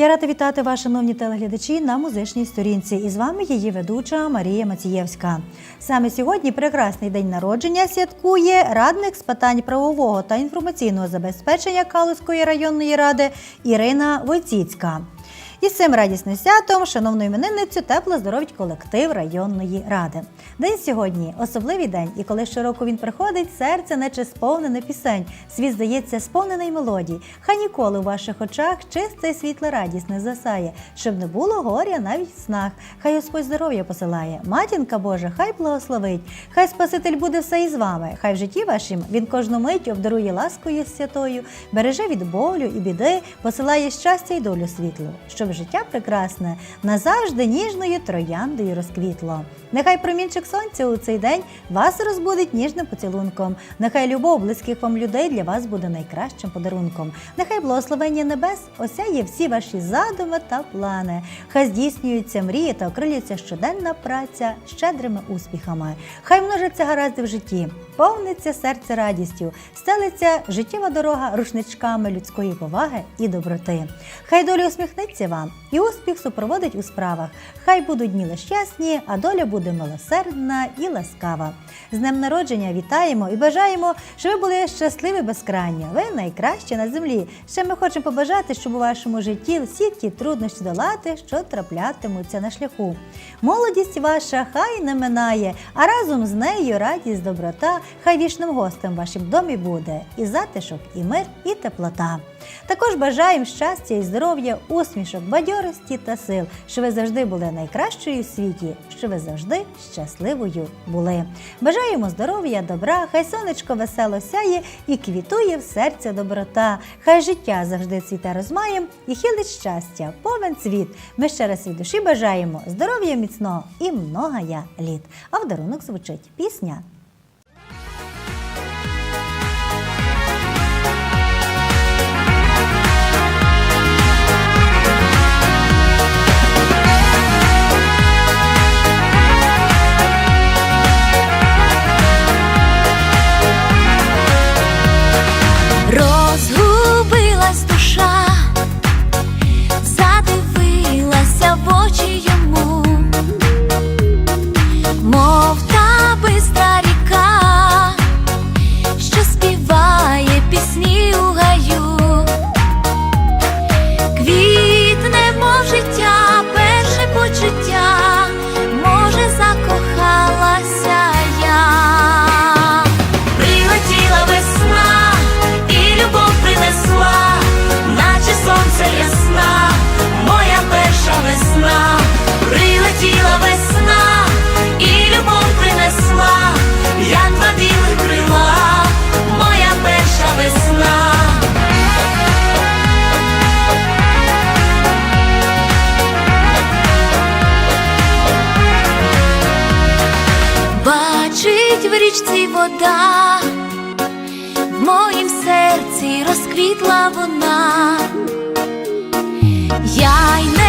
Я рада вітати вас, шановні телеглядачі, на музичній сторінці. І з вами її ведуча Марія Мацієвська. Саме сьогодні прекрасний день народження святкує радник з питань правового та інформаційного забезпечення Калузької районної ради Ірина Войціцька. І цим радісним святом, шановну іменинницю, тепло здоров'ять колектив районної ради. День сьогодні особливий день, і коли щороку він приходить, серце наче сповнене пісень. Світ здається сповнений мелодій. Хай ніколи у ваших очах чиста і світла радість не засає, щоб не було горя навіть в снах. Хай Господь здоров'я посилає. Матінка Божа, хай благословить, хай Спаситель буде все із вами. Хай в житті вашім він кожну мить обдарує ласкою святою, береже від болю і біди, посилає щастя й долю світлу, щоб життя прекрасне назавжди ніжною трояндою розквітло. Нехай промінчик сонця у цей день вас розбудить ніжним поцілунком. Нехай любов близьких вам людей для вас буде найкращим подарунком. Нехай благословення небес осяє всі ваші задуми та плани. Хай здійснюються мрії та окрилюється щоденна праця щедрими успіхами. Хай множиться гаразди в житті, повниться серце радістю, стелиться життєва дорога рушничками людської поваги і доброти. Хай доля усміхнеться вам і успіх супроводить у справах. Хай будуть дні щасні, а доля буде милосердна і ласкава. З днем народження вітаємо і бажаємо, щоб ви були щасливі безкрайньо. Ви найкращі на землі. Ще ми хочемо побажати, щоб у вашому житті всі ті труднощі долати, що траплятимуться на шляху. Молодість ваша хай не минає, а разом з нею радість, доброта, хай вічним гостем в вашім домі буде і затишок, і мир, і теплота. Також бажаємо щастя і здоров'я, усмішок, бадьорості та сил, що ви завжди були найкращою у світі, що ви завжди щасливою були. Бажаємо здоров'я, добра, хай сонечко весело сяє і квітує в серця доброта. Хай життя завжди цвіте розмаєм і хилить щастя, повен цвіт. Ми ще раз від душі бажаємо здоров'я міцного і многая літ. А в дарунок звучить пісня. Річці вода, в моїм серці розквітла вона, я й